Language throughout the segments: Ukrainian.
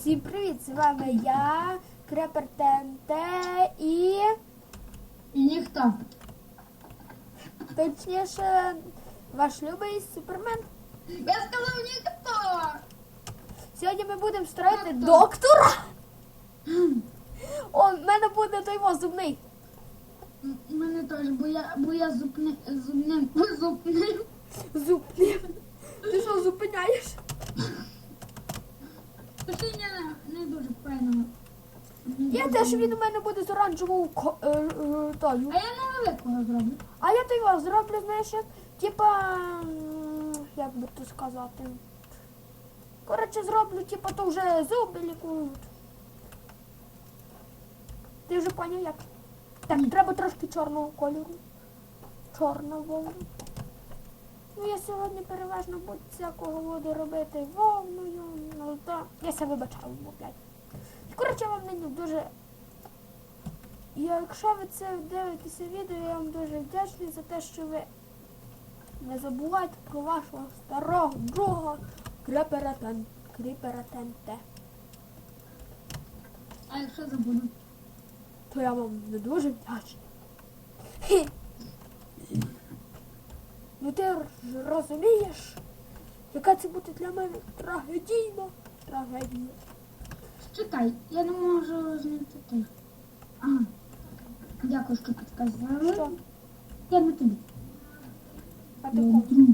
Всім привіт! З вами я, Крепер ТНТ і І ніхто. точніше ваш любий супермен. Я сказав ніхто. Сьогодні ми будемо строїти Доктор. доктора. О, в мене буде той во зубний. М, Мене теж, бо я, бо я зупни, зубним, зупним. Зубний. Ти що зупиняєш? Пишіння не дуже файно. Я теж він у мене буде з оранжевою ко- е, е, тою. А я невеликого зроблю. А я той вас зроблю, знаєш, як, типа, м, як би то сказати. Коротше, зроблю, типа, то вже зуби лікують. Ти вже поняв як? Так, треба трошки чорного кольору. Чорна вовна. Ну, я сьогодні переважно буду всякого буду робити вовною, ну то я себе вибачаю, бо, блядь. Коротше, вам мені дуже якщо ви це дивитеся відео, я вам дуже вдячний за те, що ви не забувайте про вашого старого друга Кріпера Тен- Кріпера ТНТ. А якщо забуду? То я вам не дуже вдячний. Ну ти ж розумієш, яка це буде для мене трагедійна трагедія. Чекай, я не можу знайти. Ага. Дякую, що підказали. Що? Я не тобі. А ти кому? друг.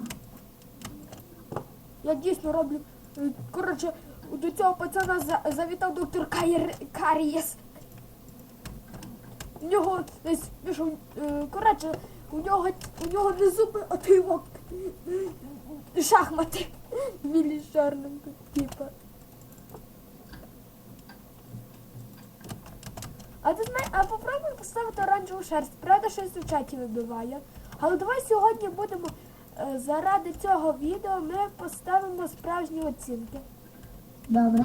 Я дійсно роблю. е, Коротше, до цього пацана за- завітав доктор Каєр Карієс. У нього десь пішов. е, Коротше, у нього у нього не зуби, а тивок. Шахмати. Білі з чорним, типа. А ти знаєш, а попробуй поставити оранжеву шерсть. Правда, щось у чаті вибиває. Але давай сьогодні будемо е, заради цього відео ми поставимо справжні оцінки. Добре.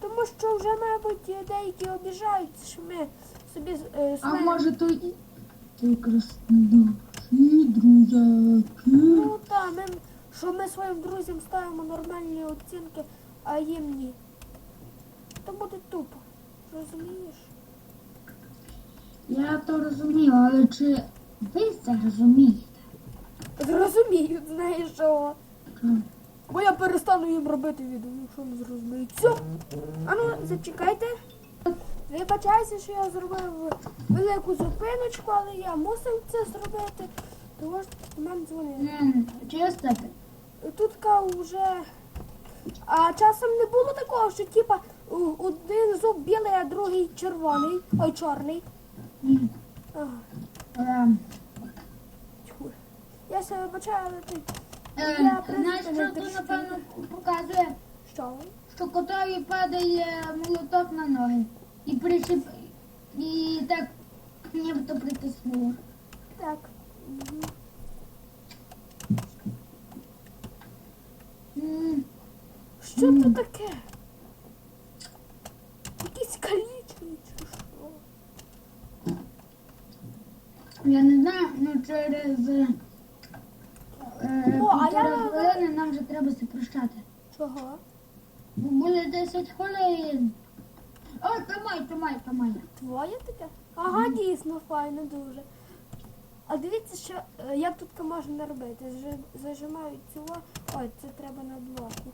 Тому що вже, мабуть, деякі обіжаються, що ми собі е, А може то і ти краснодуші, друзяки. Ну так, ми, що ми своїм друзям ставимо нормальні оцінки, а їм ні. То буде тупо. Розумієш? Я то розумію, але чи ви це розумієте? Зрозуміють, знаєш що. Що? Бо я перестану їм робити відео, якщо не зрозуміють. Все. А ну, зачекайте. Вибачайся, що я зробив велику зупиночку, але я мусив це зробити. Тому що нам дзвонили. М, Чесно, Тут вже. А часом не було такого, що типа один зуб білий, а другий червоний. Ой, чорний. ні. Ага, Е. Я себе вибачаю, але ти. е, Я Знаєш, просто не що тут трішки. напевно показує, Що? що котові падає молоток на ноги. І причіп і так нібито притиснуло. Так. М, Що це таке? Якісь калічні чи що? Я не знаю, ну через е, е, О, а я- хвилини нам вже треба се. Чого? Бо буде 10 хвилин. О, тримай, тримай, тримай. Твоє таке? Ага, дійсно, файно дуже. А дивіться, що е, як тут можна робити. Зажи- Зажимають цього. Ой, це треба на блоку.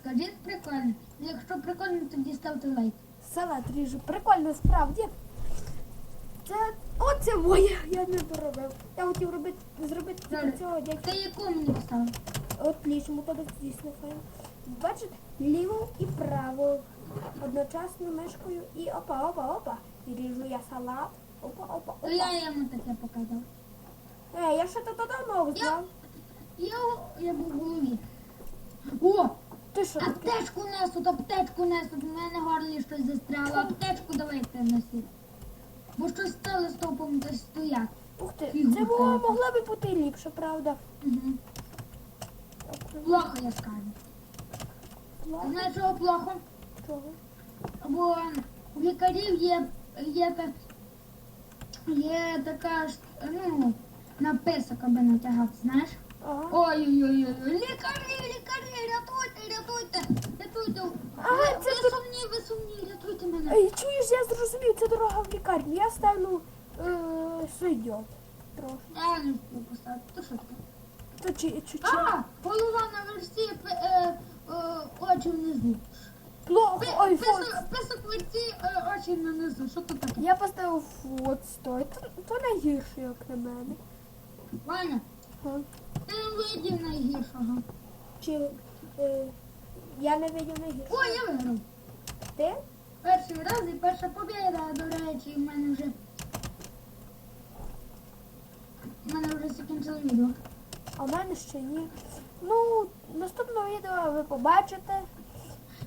Скажіть прикольно. Якщо прикольно, тоді ставте лайк. Салат ріжу. Прикольно, справді. Це оце моє, я не доробив. Я хотів робити зробити Добре. для цього дядька. Ти яку мені поставив? Отлично, тоді дійсно файно. Бачите, ліву і праву. Одночасно мишкою і опа, опа, опа. І ріжу я салат. Опа-опа-опа. я йому таке показав. Е, я ще то додому взяв. Я, я був в голові. О, Ти що таке? аптечку несуть, аптечку несуть. У мене горлі щось застряло. Аптечку давайте несіть. Бо щось стало з топом десь стоять. Ух ти, Фігу це було, могло би бути ліпше, правда? Угу. Плохо, я скажу. Знаєш, чого плохо? чого? Бо у лікарів є, є, так, є така ну, написок, аби натягати, знаєш? Ага. Ой-ой-ой, лікарі, лікарі, рятуйте, рятуйте, рятуйте. Ага, ви, це ви тут- сумні, ви сумні, рятуйте мене. Ей, чуєш, я зрозумів, це дорога в лікарню. Я ставлю е, сойдет. Трошки. Я не встиг поставити. То що таке? То чи, чи, чи. А, голова на версі, п- е, е, очі внизу. Плохо, Пи- ой, фот. Писок, писок версі, е, очі внизу. Що то таке? Я поставив фот, стой. То, то найгірше, як на мене. Ваня, Га. ти не видів найгіршого. Чи е, я не видів найгірше. О, я виграв. Ти? Перший раз і перша побіда, до речі, в мене вже. В мене вже закінчили відео. А в мене ще ні. Ну, наступного відео ви побачите.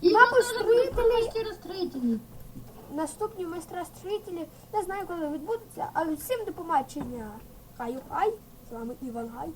І Мабуть, строїтелі... строїтелі- Наступні майстра строїтелі. Не знаю, коли відбудеться, але всім до побачення. Хай хай. З вами Іван Гай.